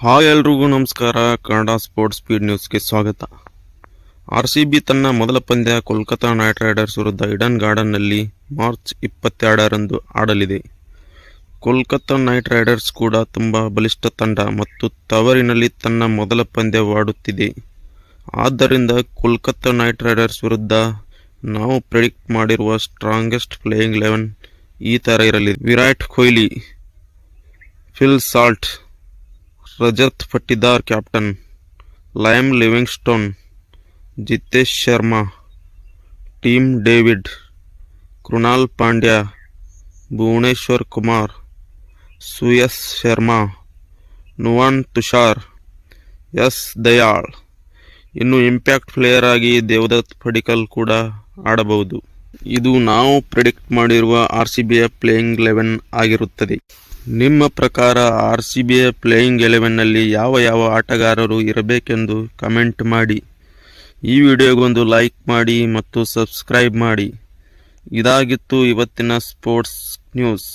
Hi ಎಲ್ರಿಗೂ ನಮಸ್ಕಾರ. Kannada sports speed ನ್ಯೂಸ್ಗೆ ಸ್ವಾಗತ. ಆರ್ ಸಿ ಬಿ ತನ್ನ ಮೊದಲ ಪಂದ್ಯ ಕೋಲ್ಕತಾ ನೈಟ್ ರೈಡರ್ಸ್ ವಿರುದ್ಧ ಇಡನ್ ಗಾರ್ಡನ್ನಲ್ಲಿ ಮಾರ್ಚ್ ಇಪ್ಪತ್ತೆರಡರಂದು ಆಡಲಿದೆ. ಕೋಲ್ಕತಾ ನೈಟ್ ರೈಡರ್ಸ್ ಕೂಡ ತುಂಬ ಬಲಿಷ್ಠ ತಂಡ ಮತ್ತು ತವರಿನಲ್ಲಿ ತನ್ನ ಮೊದಲ ಪಂದ್ಯವಾಡುತ್ತಿದೆ. ಆದ್ದರಿಂದ ಕೋಲ್ಕತಾ ನೈಟ್ ರೈಡರ್ಸ್ ವಿರುದ್ಧ ನಾವು ಪ್ರೆಡಿಕ್ಟ್ ಮಾಡಿರುವ ಸ್ಟ್ರಾಂಗೆಸ್ಟ್ ಪ್ಲೇಯಿಂಗ್ ಲೆವೆನ್ ಈ ಥರ ಇರಲಿದೆ Virat Kohli, Phil Salt Rajat Patidar captain Liam Livingstone, Jitesh Sharma, Tim David, Krunal Pandya, Bhuvneshwar Kumar, Suyash Sharma, Nuwan Thushara, Yash Dayal. ಇನ್ನು ಇಂಪ್ಯಾಕ್ಟ್ ಪ್ಲೇಯರ್ ಆಗಿ ದೇವದತ್ ಪಡಿಕಲ್ ಕೂಡ ಆಡಬಹುದು. ಇದು ನಾವು ಪ್ರಿಡಿಕ್ಟ್ ಮಾಡಿರುವ ಆರ್ ಸಿ ಬಿಯ ಪ್ಲೇಯಿಂಗ್ ಲೆವೆನ್ ಆಗಿರುತ್ತದೆ. ನಿಮ್ಮ ಪ್ರಕಾರ ಆರ್ ಸಿ ಬಿಯ ಪ್ಲೇಯಿಂಗ್ ಎಲೆವೆನ್ನಲ್ಲಿ ಯಾವ ಯಾವ ಆಟಗಾರರು ಇರಬೇಕೆಂದು ಕಮೆಂಟ್ ಮಾಡಿ. ಈ ವಿಡಿಯೋಗೊಂದು ಲೈಕ್ ಮಾಡಿ ಮತ್ತು ಸಬ್ಸ್ಕ್ರೈಬ್ ಮಾಡಿ. ಇದಾಗಿತ್ತು ಇವತ್ತಿನ ಸ್ಪೋರ್ಟ್ಸ್ ನ್ಯೂಸ್.